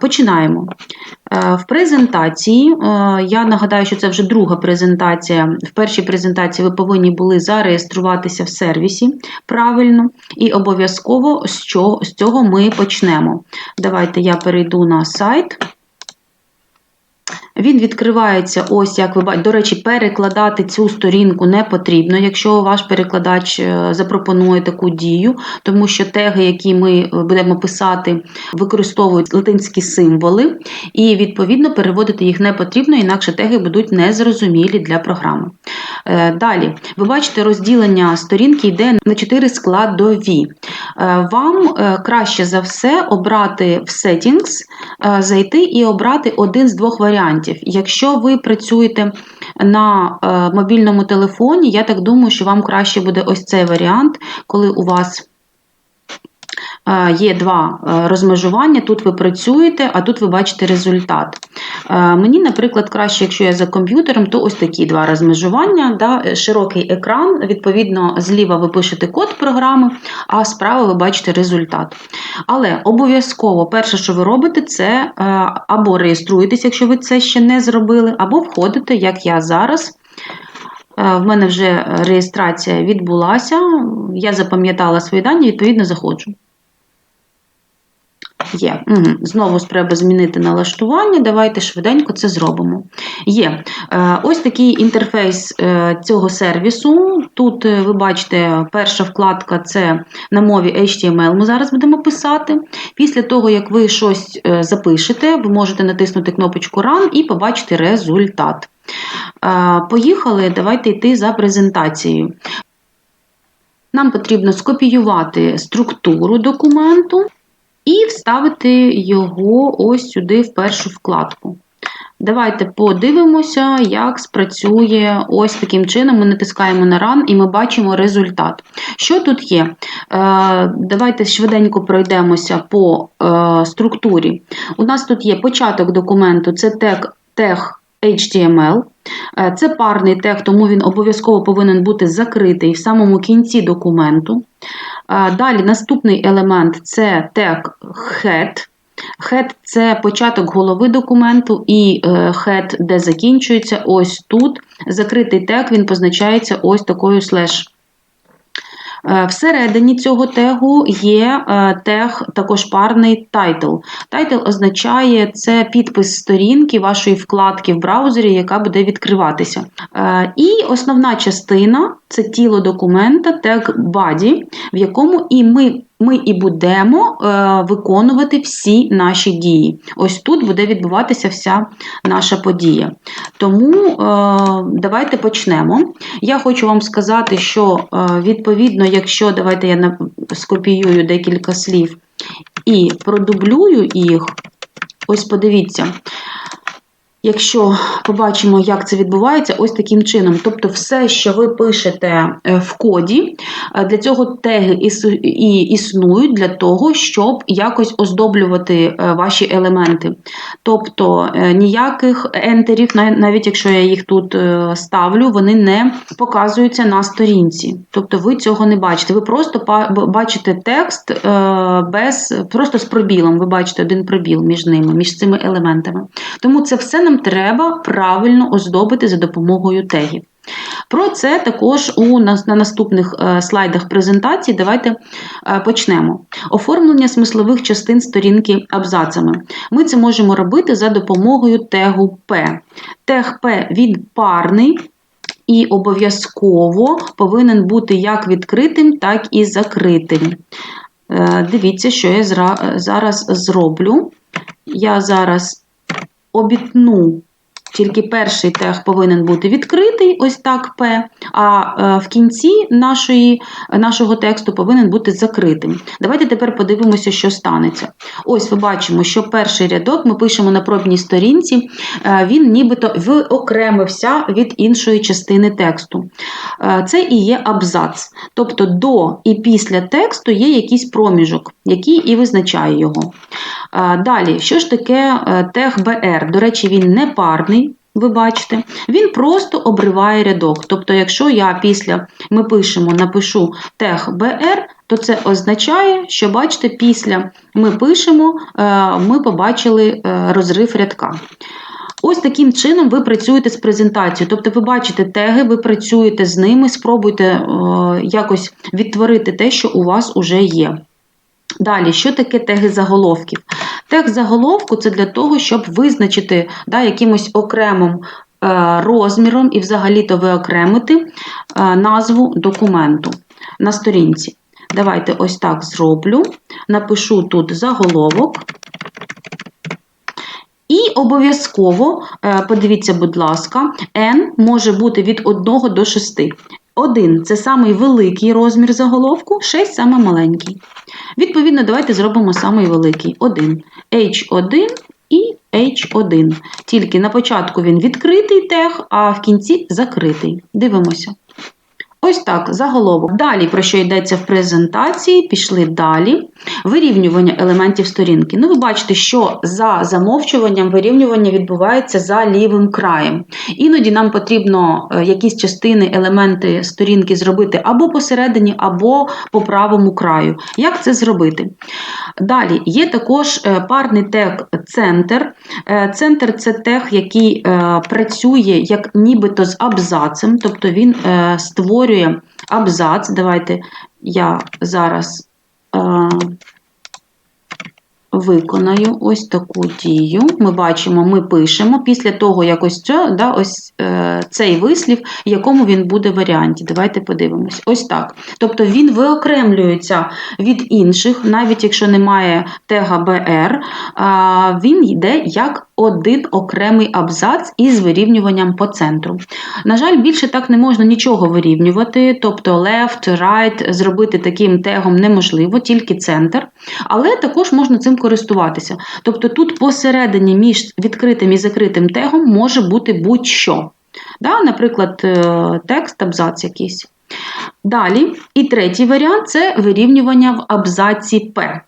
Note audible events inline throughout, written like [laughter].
Починаємо. Е, В презентації, е, я нагадаю, що це вже друга презентація. В першій презентації ви повинні були зареєструватися в сервісі правильно, і обов'язково з цього ми почнемо. Давайте я перейду на сайт. Він відкривається, ось як ви бачите. До речі, перекладати цю сторінку не потрібно, якщо ваш перекладач е, запропонує таку дію, тому що теги, які ми е, будемо писати, використовують латинські символи, і відповідно переводити їх не потрібно, інакше теги будуть незрозумілі для програми. Е, Далі, ви бачите, розділення сторінки йде на 4 складові. Вам краще за все обрати в Settings, зайти і обрати один з двох варіантів. Якщо ви працюєте на е, мобільному телефоні, я так думаю, що вам краще буде ось цей варіант, коли у вас є два е, розмежування. Тут ви працюєте, а тут ви бачите результат. Е, Мені, наприклад, краще, якщо я за комп'ютером, то ось такі два розмежування, да, е, широкий екран. Відповідно, зліва ви пишете код програми, а справа ви бачите результат. Але обов'язково перше, що ви робите, це е, або реєструєтесь, якщо ви це ще не зробили, або входите, як я зараз. Е, В мене вже реєстрація відбулася, я запам'ятала свої дані, відповідно, заходжу. Є. Угу. Знову треба змінити налаштування. Давайте швиденько це зробимо. Є. Е, Ось такий інтерфейс е, цього сервісу. Тут е, ви бачите, перша вкладка це на мові HTML. Ми зараз будемо писати. Після того, як ви щось запишете, ви можете натиснути кнопочку Run і побачити результат. Поїхали, давайте йти за презентацією. Нам потрібно скопіювати структуру документу і вставити його ось сюди в першу вкладку. Давайте подивимося, як спрацює ось таким чином. Ми натискаємо на Run і ми бачимо результат. Що тут є? Е, Давайте швиденько пройдемося по е, структурі. У нас тут є початок документу, це тег, тег HTML. Е, Це парний тег, тому він обов'язково повинен бути закритий в самому кінці документу. Е, Далі наступний елемент це тег head. Head – це початок голови документу, і е, head, де закінчується, ось тут. Закритий тег він позначається ось такою слеш. Е, Всередині цього тегу є е, тег, також парний title. Title означає це підпис сторінки вашої вкладки в браузері, яка буде відкриватися. Е, І основна частина це тіло документа, тег body, в якому і ми. Ми і будемо е, виконувати всі наші дії. Ось тут буде відбуватися вся наша подія. Тому е, давайте почнемо. Я хочу вам сказати, що е, відповідно, якщо давайте я скопіюю декілька слів і продублюю їх, ось подивіться. Якщо побачимо, як це відбувається, ось таким чином. Тобто, все, що ви пишете е, в коді, е, для цього теги і існують для того, щоб якось оздоблювати е, ваші елементи. Тобто ніяких ентерів, навіть якщо я їх тут ставлю, вони не показуються на сторінці. Тобто ви цього не бачите. Ви просто бачите текст без просто з пробілом. Ви бачите один пробіл між ними, між цими елементами. Тому це все нам треба правильно оздобити за допомогою тегів. Про це також у нас на наступних е, слайдах презентації. Давайте е, почнемо. Оформлення смислових частин сторінки абзацами. Ми це можемо робити за допомогою тегу P. Тег P він парний. І обов'язково повинен бути як відкритим, так і закритим. Е, Дивіться, що я зараз зроблю. Я зараз обітну, тільки перший тег повинен бути відкритий, ось так П, а е, в кінці нашої, нашого тексту повинен бути закритим. Давайте тепер подивимося, що станеться. Ось ви бачимо, що перший рядок ми пишемо на пробній сторінці, е, він нібито виокремився від іншої частини тексту. Е, Це і є абзац. Тобто до і після тексту є якийсь проміжок, який і визначає його. Далі, що ж таке е, тег BR? До речі, він не парний. Ви бачите, він просто обриває рядок. Тобто, якщо я після ми пишемо, напишу тег BR, то це означає, що бачите, після ми пишемо, е, ми побачили е, розрив рядка. Ось таким чином ви працюєте з презентацією. Тобто ви бачите теги, ви працюєте з ними, спробуйте якось відтворити те, що у вас вже є. Далі, що таке теги заголовків? Тег заголовку це для того, щоб визначити да, якимось окремим е, розміром і взагалі-то виокремити е, назву документу на сторінці. Давайте ось так зроблю. Напишу тут заголовок. І обов'язково, е, подивіться, будь ласка, n може бути від 1 до 6. 1 це самий великий розмір заголовку, 6 саме маленький. Відповідно, давайте зробимо самий великий 1. H1 і H1. Тільки на початку він відкритий тег, а в кінці закритий. Дивимося. Ось так, заголовок. Далі, про що йдеться в презентації, пішли далі. Вирівнювання елементів сторінки. Ну, ви бачите, що за замовчуванням вирівнювання відбувається за лівим краєм. Іноді нам потрібно е, якісь частини, елементи сторінки зробити або посередині, або по правому краю. Як це зробити? Далі є також е, парний тег центр. Е, це тег, який працює як нібито з абзацем, тобто він створює абзац. Давайте я зараз е, виконаю ось таку дію. Ми бачимо, ми пишемо після того, як ось, це, да, ось е, цей вислів, в якому він буде варіанті. Давайте подивимось. Ось так. Тобто він виокремлюється від інших, навіть якщо немає тега БР, е, він йде як один окремий абзац із вирівнюванням по центру. На жаль, більше так не можна нічого вирівнювати, тобто left, right зробити таким тегом неможливо, тільки центр. Але також можна цим користуватися. Тобто тут посередині між відкритим і закритим тегом може бути будь-що. Да, Наприклад, е, текст, абзац якийсь. Далі, і третій варіант це вирівнювання в абзаці П.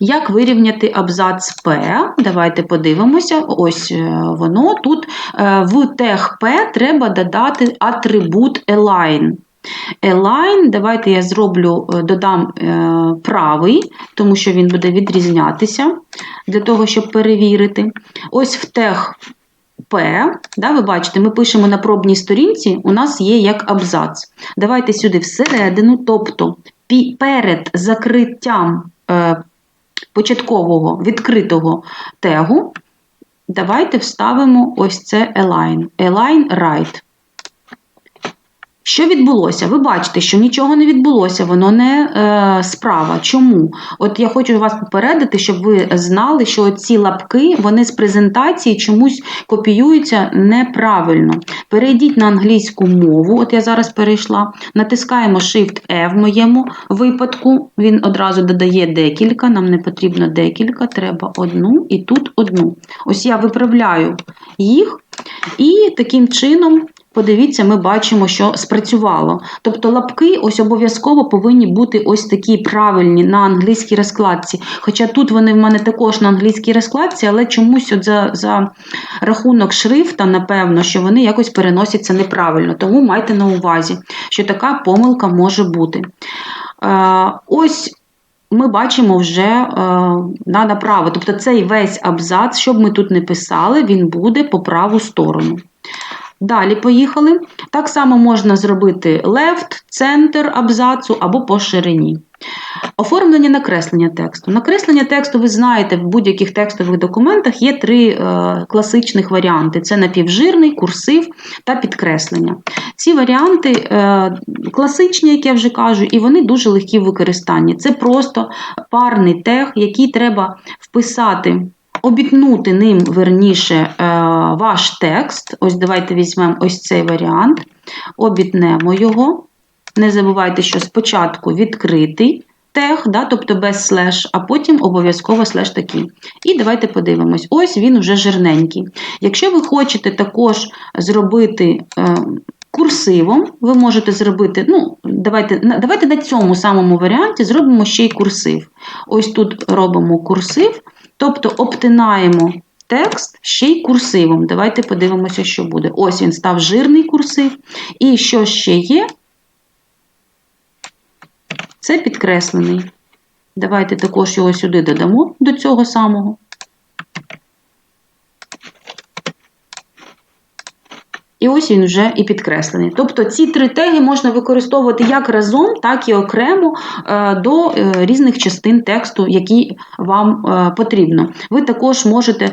Як вирівняти абзац П? Давайте подивимося. Ось е, воно. Тут е, в тег П треба додати атрибут align. Align, давайте я зроблю, е, додам правий, тому що він буде відрізнятися для того, щоб перевірити. Ось в тег П, да, ви бачите, ми пишемо на пробній сторінці, у нас є як абзац. Давайте сюди всередину, тобто перед закриттям початкового відкритого тегу, давайте вставимо ось це align. Align right. Що відбулося? Ви бачите, що нічого не відбулося, воно не е, справа. Чому? От я хочу вас попередити, щоб ви знали, що ці лапки вони з презентації чомусь копіюються неправильно. Перейдіть на англійську мову, от я зараз перейшла, натискаємо Shift-E в моєму випадку. Він одразу додає декілька, нам не потрібно декілька, треба одну і тут одну. Ось я виправляю їх, і таким чином подивіться, ми бачимо, що спрацювало. Тобто лапки ось обов'язково повинні бути ось такі правильні на англійській розкладці. Хоча тут вони в мене також на англійській розкладці, але чомусь от за, за рахунок шрифта, напевно, що вони якось переносяться неправильно. Тому майте на увазі, що така помилка може бути. Е, ось. Ми бачимо вже е, на направо. Тобто цей весь абзац, що б ми тут не писали, він буде по праву сторону. Далі поїхали. Так само можна зробити left, центр абзацу або по ширині. Оформлення накреслення тексту. Накреслення тексту, ви знаєте, в будь-яких текстових документах є три е, класичних варіанти: це напівжирний, курсив та підкреслення. Ці варіанти е, класичні, як я вже кажу, і вони дуже легкі в використанні. Це просто парний тег, який треба вписати обітнути ним верніше е, ваш текст. Ось давайте візьмемо ось цей варіант, обітнемо його. Не забувайте, що спочатку відкритий тег, да, тобто без слеш, а потім обов'язково слеш такий. І давайте подивимось: ось він вже жирненький. Якщо ви хочете також зробити. Е, курсивом ви можете зробити, ну, давайте давайте на цьому самому варіанті зробимо ще й курсив. Ось тут робимо курсив, Тобто обтинаємо текст ще й курсивом. Давайте подивимося, що буде. Ось він став жирний курсив. І що ще є? це підкреслений. Давайте також його сюди додамо до цього самого. І ось він вже і підкреслений. Тобто ці три теги можна використовувати як разом, так і окремо е, до е, різних частин тексту, які вам е, потрібно. Ви також можете,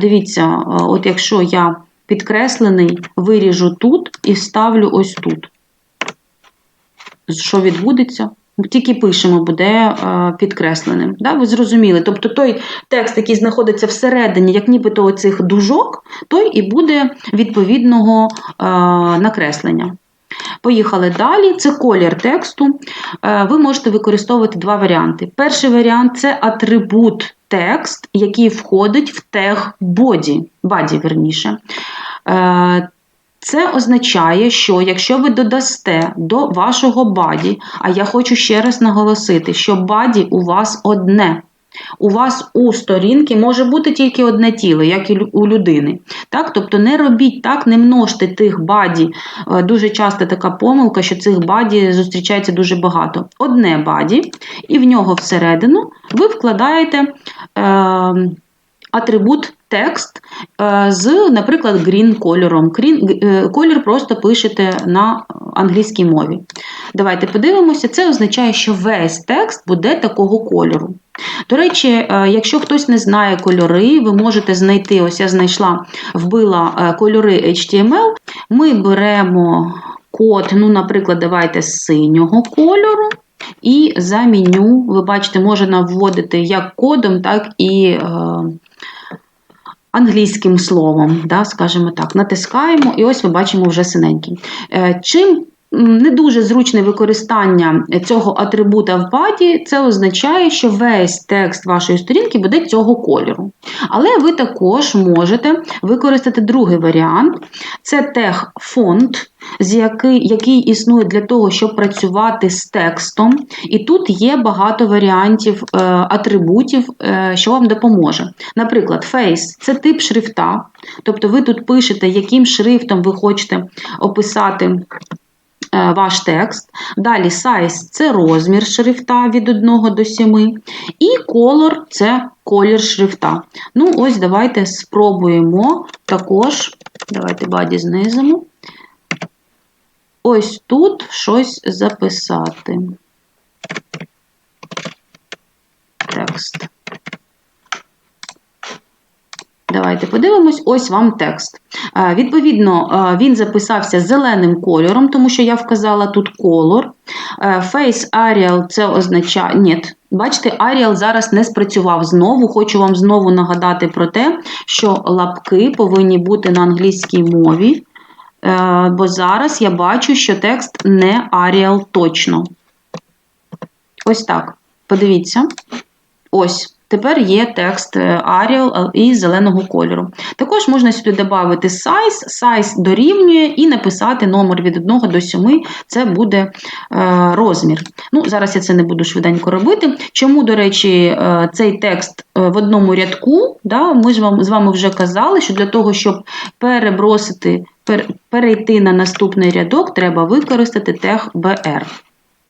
дивіться, от якщо я підкреслений, виріжу тут і ставлю ось тут. Що відбудеться? Тільки пишемо, буде е, підкресленим. Да? Ви зрозуміли. Тобто той текст, який знаходиться всередині, як нібито оцих дужок, той і буде відповідного е, накреслення. Поїхали далі. Це колір тексту. Е, ви можете використовувати два варіанти. Перший варіант це атрибут текст, який входить в тег body, body верніше. Це означає, що якщо ви додасте до вашого баді, а я хочу ще раз наголосити, що баді у вас одне. У вас у сторінки може бути тільки одне тіло, як і у людини. Так? Тобто не робіть так, не множте тих баді. Е, дуже часто така помилка, що цих баді зустрічається дуже багато. Одне баді, і в нього всередину ви вкладаєте. Е, атрибут текст е, з, наприклад, green кольором. Е, колір просто пишете на англійській мові. Давайте подивимося, це означає, що весь текст буде такого кольору. До речі, е, якщо хтось не знає кольори, ви можете знайти, ось я знайшла, вбила кольори HTML. Ми беремо код, ну, наприклад, давайте з синього кольору. І за меню, ви бачите, можна вводити як кодом, так і англійським словом, да, скажімо так, натискаємо, і ось ми бачимо вже синенький. Е, чим не дуже зручне використання цього атрибута в баді, це означає, що весь текст вашої сторінки буде цього кольору. Але ви також можете використати другий варіант це тег який, який існує для того, щоб працювати з текстом. І тут є багато варіантів е, атрибутів, е, що вам допоможе. Наприклад, face це тип шрифта, тобто ви тут пишете, яким шрифтом ви хочете описати. Е, ваш текст. Далі size це розмір шрифта від 1 до 7. І color це колір шрифта. Ну, ось давайте спробуємо також, давайте баді знизимо. Ось тут щось записати. Текст. Давайте подивимось, ось вам текст. Е, відповідно, е, він записався зеленим кольором, тому що я вказала тут колор. Е, Face Arial це означає. Ні, бачите, Arial зараз не спрацював знову. Хочу вам знову нагадати про те, що лапки повинні бути на англійській мові. Бо зараз я бачу, що текст не Arial точно. Ось так. Подивіться. Ось. Тепер є текст е, Arial із зеленого кольору. Також можна сюди додати size, size дорівнює і написати номер від 1 до 7, це буде е, розмір. Ну, Зараз я це не буду швиденько робити. Чому, до речі, е, цей текст в одному рядку, да, ми ж вам, з вами вже казали, що для того, щоб перебросити, перейти на наступний рядок, треба використати тег BR.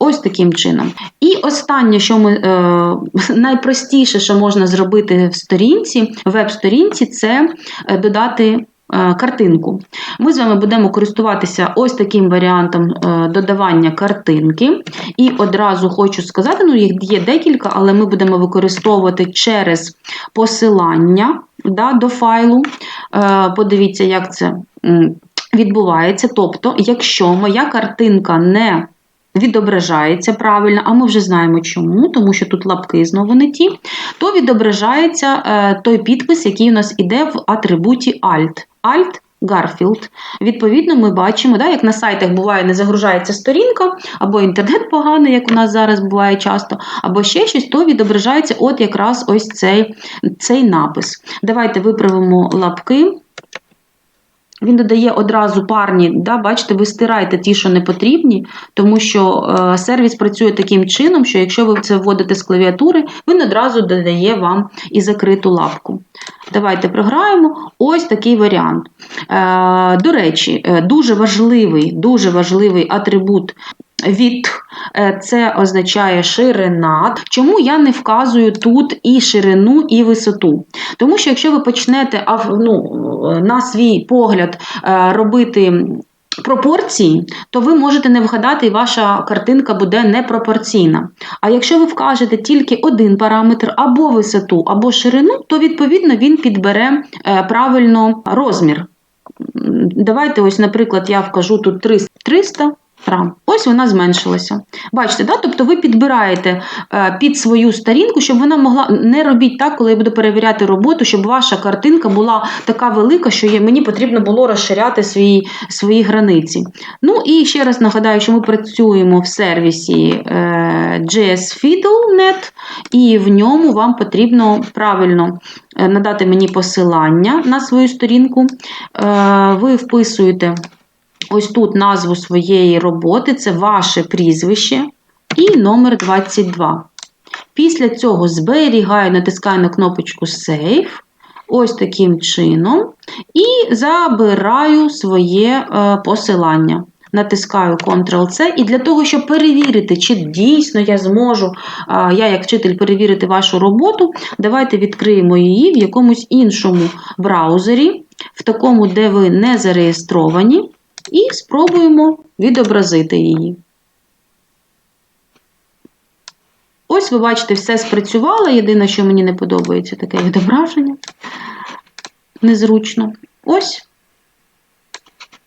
Ось таким чином. І останнє, що ми е, [laughs] найпростіше, що можна зробити в сторінці, веб-сторінці, це е, додати. Е, картинку. Ми з вами будемо користуватися ось таким варіантом е, додавання картинки. І одразу хочу сказати: ну, їх є декілька, але ми будемо використовувати через посилання да, до файлу. Подивіться, як це відбувається. Тобто, якщо моя картинка не відображається правильно, а ми вже знаємо чому, тому що тут лапки знову не ті, то відображається е, той підпис, який у нас іде в атрибуті Alt. Alt Garfield. Відповідно, ми бачимо, да, як на сайтах буває, не загружається сторінка, або інтернет поганий, як у нас зараз буває часто, або ще щось, то відображається от якраз ось цей, цей напис. Давайте виправимо лапки. Він додає одразу парні, да, бачите, ви стираєте ті, що не потрібні, тому що е, сервіс працює таким чином, що якщо ви це вводите з клавіатури, він одразу додає вам і закриту лапку. Давайте програємо ось такий варіант. Е, До речі, е, дуже важливий, дуже важливий атрибут від е, це означає ширина. Чому я не вказую тут і ширину, і висоту? Тому що якщо ви почнете ну, на свій погляд е, робити. Пропорції, то ви можете не вгадати, і ваша картинка буде непропорційна. А якщо ви вкажете тільки один параметр або висоту, або ширину, то відповідно він підбере е, правильно розмір. Давайте, ось, наприклад, я вкажу тут 300 300. Ось вона зменшилася. Бачите, да? тобто ви підбираєте е, під свою сторінку, щоб вона могла. Не робіть так, коли я буду перевіряти роботу, щоб ваша картинка була така велика, що мені потрібно було розширяти свої, свої границі. Ну і ще раз нагадаю, що ми працюємо в сервісі е, JS Fiddle.net, і в ньому вам потрібно правильно е, надати мені посилання на свою сторінку. Е, Ви вписуєте ось тут назву своєї роботи, це ваше прізвище і номер 22. Після цього зберігаю, натискаю на кнопочку Save, ось таким чином, і забираю своє е, посилання. Натискаю Ctrl-C, і для того, щоб перевірити, чи дійсно я зможу, е, я як вчитель перевірити вашу роботу, давайте відкриємо її в якомусь іншому браузері, в такому, де ви не зареєстровані, і спробуємо відобразити її. Ось ви бачите, все спрацювало. Єдине, що мені не подобається, таке відображення. Незручно. Ось.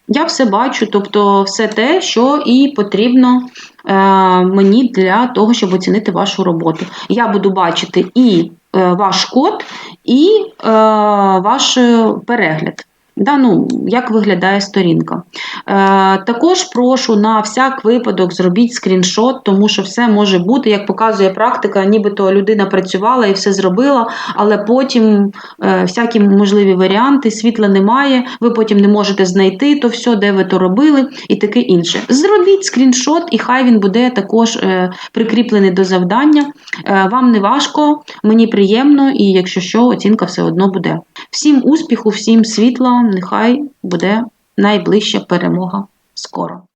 Я все бачу, тобто все те, що і потрібно е, мені для того, щоб оцінити вашу роботу. Я буду бачити і е, ваш код, і е, ваш е, перегляд. Да, ну, як виглядає сторінка. Е, також прошу на всяк випадок зробіть скріншот, тому що все може бути, як показує практика, нібито людина працювала і все зробила, але потім е, всякі можливі варіанти, світла немає, ви потім не можете знайти то все, де ви то робили, і таке інше. Зробіть скріншот, і хай він буде також е, прикріплений до завдання. Вам не важко, мені приємно, і якщо що, оцінка все одно буде. Всім успіху, всім світла, нехай буде найближча перемога скоро.